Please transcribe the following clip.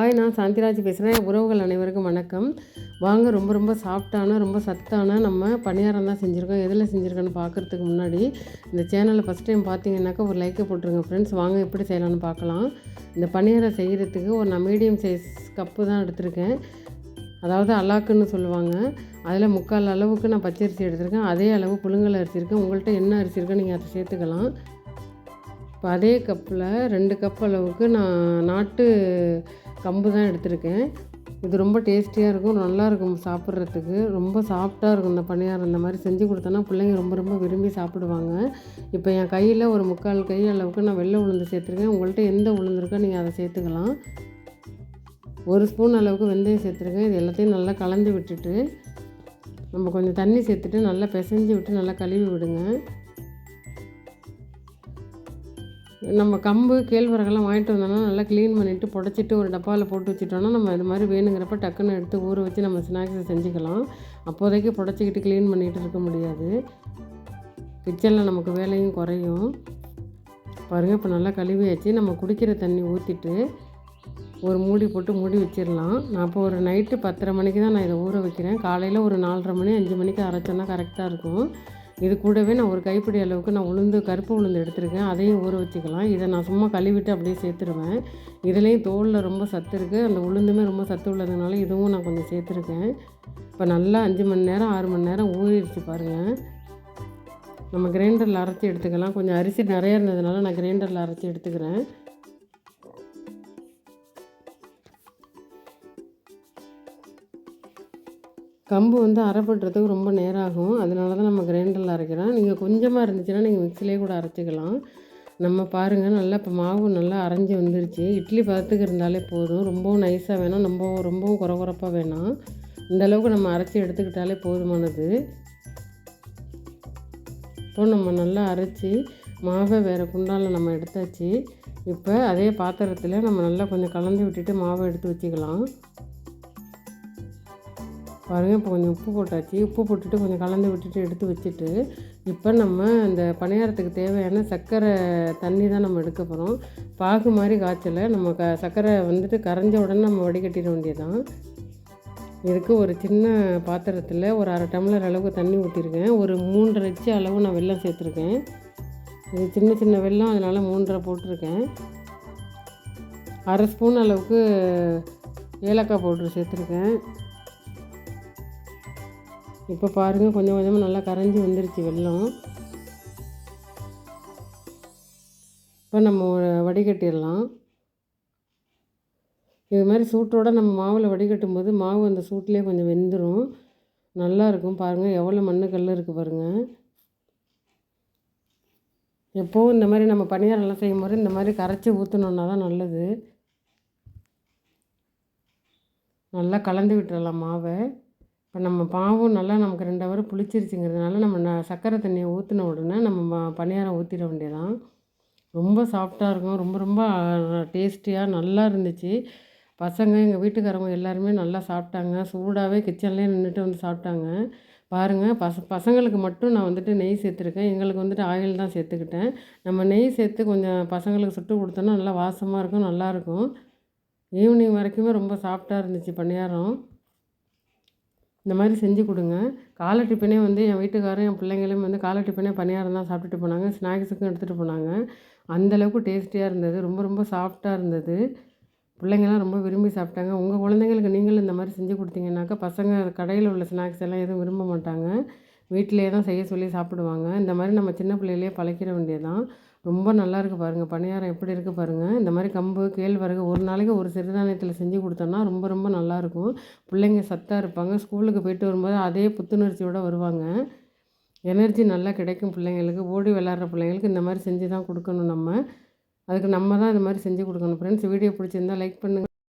Hi நான் சாந்திராஜ் பேசுகிறேன் உறவுகள் அனைவருக்கும் வணக்கம். வாங்க ரொம்ப ரொம்ப சாஃப்டான ரொம்ப சத்தான நம்ம பணியாரம் தான் செஞ்சுருக்கோம். எதில் செஞ்சுருக்கோன்னு பார்க்குறதுக்கு முன்னாடி இந்த சேனலை ஃபஸ்ட் டைம் பார்த்தீங்கன்னாக்கா ஒரு லைக்கை போட்டுருங்க ஃப்ரெண்ட்ஸ் வாங்க எப்படி செய்யலாம்னு பார்க்கலாம் இந்த பணியாரம் செய்கிறதுக்கு ஒரு நான் மீடியம் சைஸ் கப்பு தான் எடுத்திருக்கேன். அதாவது அலாக்குன்னு சொல்லுவாங்க. அதில் முக்கால் அளவுக்கு நான் பச்சரிசி எடுத்திருக்கேன். அதே அளவு புழுங்கல் அரிசி இருக்குது உங்கள்கிட்ட என்ன அரிசி இருக்கோ நீங்கள் அதை சேர்த்துக்கலாம். இப்போ அதே கப்பில் ரெண்டு கப் அளவுக்கு நான் நாட்டு கம்பு தான் எடுத்திருக்கேன். இது ரொம்ப டேஸ்டியாக இருக்கும் நல்லாயிருக்கும் சாப்பிட்றதுக்கு. ரொம்ப சாஃப்டாக இருக்கும் இந்த பணியாரம். இந்த மாதிரி செஞ்சு கொடுத்தோன்னா பிள்ளைங்க ரொம்ப ரொம்ப விரும்பி சாப்பிடுவாங்க. இப்போ என் கையில் ஒரு முக்கால் கை அளவுக்கு நான் வெள்ளை உளுந்து சேர்த்துருக்கேன். உங்கள்கிட்ட எந்த உளுந்து இருக்கோ நீங்கள் அதை சேர்த்துக்கலாம். ஒரு ஸ்பூன் அளவுக்கு வெந்தயம் சேர்த்துருக்கேன். இது எல்லாத்தையும் நல்லா கலந்து விட்டுட்டு நம்ம கொஞ்சம் தண்ணி சேர்த்துட்டு நல்லா பிசைஞ்சு விட்டு நல்லா கழுவி விடுங்க. நம்ம கம்பு கேழ்வரகெல்லாம் வாங்கிட்டு வந்தோம்னா நல்லா க்ளீன் பண்ணிவிட்டு புடச்சிட்டு ஒரு டப்பாவில் போட்டு வச்சுட்டோன்னா நம்ம இது மாதிரி வேணுங்கிறப்ப டக்குன்னு எடுத்து ஊற வச்சு நம்ம ஸ்நாக்ஸை செஞ்சுக்கலாம். அப்போதைக்கு புடச்சிக்கிட்டு க்ளீன் பண்ணிகிட்டு இருக்க முடியாது. கிச்சனில் நமக்கு வேலையும் குறையும். பாருங்கள் இப்போ நல்லா கழுவியாச்சு. நம்ம குடிக்கிற தண்ணி ஊற்றிட்டு ஒரு மூடி போட்டு மூடி வச்சிடலாம். நான் இப்போ ஒரு நைட்டு பத்தரை மணிக்கு தான் நான் இதை ஊற வைக்கிறேன். காலையில் ஒரு நாலரை மணி அஞ்சு மணிக்கு அரைச்சோன்னா கரெக்டாக இருக்கும். இது கூடவே நான் ஒரு கைப்பிடி அளவுக்கு நான் உளுந்து கருப்பு உளுந்து எடுத்திருக்கேன். அதையும் ஊற வச்சுக்கலாம். இதை நான் சும்மா கழுவிட்டு அப்படியே சேர்த்துருவேன். இதுலேயும் தோலில் ரொம்ப சத்து இருக்குது அந்த உளுந்துமே ரொம்ப சத்து உள்ளதுனால இதுவும் நான் கொஞ்சம் சேர்த்துருக்கேன். இப்போ நல்லா அஞ்சு மணி நேரம் ஆறு மணி நேரம் ஊறிடுச்சு பாருங்கள் நம்ம கிரைண்டரில் அரைச்சி எடுத்துக்கலாம். கொஞ்சம் அரிசி நிறையா இருந்ததுனால நான் கிரைண்டரில் அரைச்சி எடுத்துக்கிறேன். கம்பு வந்து அரைப்படுறதுக்கு ரொம்ப நேரம் ஆகும் அதனால தான் நம்ம கிரைண்டரில் அரைக்கிறோம். நீங்கள் கொஞ்சமாக இருந்துச்சுன்னா நீங்கள் மிக்சிலே கூட அரைச்சிக்கலாம். நம்ம பாருங்கள் நல்லா இப்போ மாவு நல்லா அரைஞ்சி வந்துருச்சு. இட்லி பதத்துக்கு இருந்தாலே போதும். ரொம்பவும் நைஸாக வேணாம். ரொம்ப ரொம்பவும் குறை குறப்பாக வேணாம். இந்தளவுக்கு நம்ம அரைச்சி எடுத்துக்கிட்டாலே போதுமானது. இப்போ நம்ம நல்லா அரைச்சி மாவை வேறு குண்டாவில் நம்ம எடுத்தாச்சு. இப்போ அதே பாத்திரத்தில் நம்ம நல்லா கொஞ்சம் கலந்து விட்டுட்டு மாவை எடுத்து வச்சுக்கலாம். பாருங்கள் இப்போ கொஞ்சம் உப்பு போட்டாச்சு. உப்பு போட்டுட்டு கொஞ்சம் கலந்து விட்டுட்டு எடுத்து வச்சுட்டு இப்போ நம்ம இந்த பணியாரத்துக்கு தேவையான சர்க்கரை தண்ணி தான் நம்ம எடுக்க போகிறோம் பாகு மாதிரி காய்ச்சலை நம்ம க சர்க்கரை வந்துட்டு கரைஞ்ச உடனே நம்ம வடிகட்டிட வேண்டியதான் இதுக்கு ஒரு சின்ன பாத்திரத்தில் ஒரு அரை டம்ளர் அளவுக்கு தண்ணி ஊற்றிருக்கேன் ஒரு மூன்றரை இச்சு அளவு நான் வெள்ளம் சேர்த்துருக்கேன். இது சின்ன சின்ன வெல்லம் அதனால் மூன்றரை போட்டிருக்கேன். அரை ஸ்பூன் அளவுக்கு ஏலக்காய் பவுட்ரு சேர்த்துருக்கேன். இப்போ பாருங்கள் கொஞ்சம் கொஞ்சமாக நல்லா கரைஞ்சி வந்துருச்சு வெள்ளம் இப்போ நம்ம வடிகட்டிடலாம். இது மாதிரி சூட்டோடு நம்ம மாவில் வடிகட்டும் போது மாவு அந்த சூட்லேயே கொஞ்சம் வெந்துடும் நல்லாயிருக்கும் பாருங்கள் எவ்வளோ மண்ணுக்கல் கல் இருக்குது பாருங்கள் எப்போவும் இந்த மாதிரி நம்ம பணியாரெல்லாம் செய்யும் போது இந்த மாதிரி கரைச்சி ஊற்றினோன்னா தான் நல்லது. நல்லா கலந்து விட்டுறலாம் மாவை. இப்போ நம்ம பாவும் நல்லா நமக்கு ரெண்டு ஹவர் புளிச்சிருச்சுங்கிறதுனால நம்ம ந சர்க்கரை தண்ணியை ஊற்றின உடனே நம்ம பணியாரம் ஊற்றிட வேண்டியதான் ரொம்ப சாஃப்டாக இருக்கும். ரொம்ப ரொம்ப டேஸ்டியாக நல்லா இருந்துச்சு. பசங்க எங்கள் வீட்டுக்காரவங்க எல்லாருமே நல்லா சாப்பிட்டாங்க. சூடாகவே கிச்சன்லேயே நின்றுட்டு வந்து சாப்பிட்டாங்க. பாருங்கள் பச பசங்களுக்கு மட்டும் நான் வந்துட்டு நெய் சேர்த்துருக்கேன். எங்களுக்கு வந்துட்டு ஆயில் தான் சேர்த்துக்கிட்டேன். நம்ம நெய் சேர்த்து கொஞ்சம் பசங்களுக்கு சுட்டு கொடுத்தோன்னா நல்லா வாசமாக இருக்கும் நல்லாயிருக்கும் ஈவினிங் வரைக்குமே ரொம்ப சாஃப்டாக இருந்துச்சு பணியாரம். இந்த மாதிரி செஞ்சு கொடுங்க. காலை டிஃபனே வந்து என் வீட்டுக்காரும் என் பிள்ளைங்களும் வந்து காலை டிஃபனே பணியாரம் தான் சாப்பிட்டுட்டு போனாங்க. ஸ்நாக்ஸுக்கும் எடுத்துகிட்டு போனாங்க. அந்தளவுக்கு டேஸ்டியாக இருந்தது. ரொம்ப ரொம்ப சாஃப்டாக இருந்தது. பிள்ளைங்கள்லாம் ரொம்ப விரும்பி சாப்பிட்டாங்க. உங்கள் குழந்தைங்களுக்கு நீங்களும் இந்த மாதிரி செஞ்சு கொடுத்தீங்கன்னாக்கா பசங்க கடையில் உள்ள ஸ்நாக்ஸ் எல்லாம் எதுவும் விரும்ப மாட்டாங்க. வீட்டிலே தான் செய்ய சொல்லி சாப்பிடுவாங்க. இந்த மாதிரி நம்ம சின்ன பிள்ளையிலே பழக்கிற வேண்டியதான் ரொம்ப நல்லா இருக்குது பாருங்கள் பணியாரம் எப்படி இருக்குது பாருங்கள் இந்த மாதிரி கம்பு கேழ்வரகு ஒரு நாளைக்கு ஒரு சிறுதானியத்தில் செஞ்சு கொடுத்தோன்னா ரொம்ப ரொம்ப நல்லாயிருக்கும் பிள்ளைங்க சத்தாக இருப்பாங்க. ஸ்கூலுக்கு போயிட்டு வரும்போது அதே புத்துணர்ச்சியோடு வருவாங்க. எனர்ஜி நல்லா கிடைக்கும் பிள்ளைங்களுக்கு. ஓடி விளாட்ற பிள்ளைங்களுக்கு இந்த மாதிரி செஞ்சு தான் கொடுக்கணும் நம்ம. அதுக்கு நம்ம தான் இந்த மாதிரி செஞ்சு கொடுக்கணும். ஃப்ரெண்ட்ஸ் வீடியோ பிடிச்சிருந்தா லைக் பண்ணுங்கள்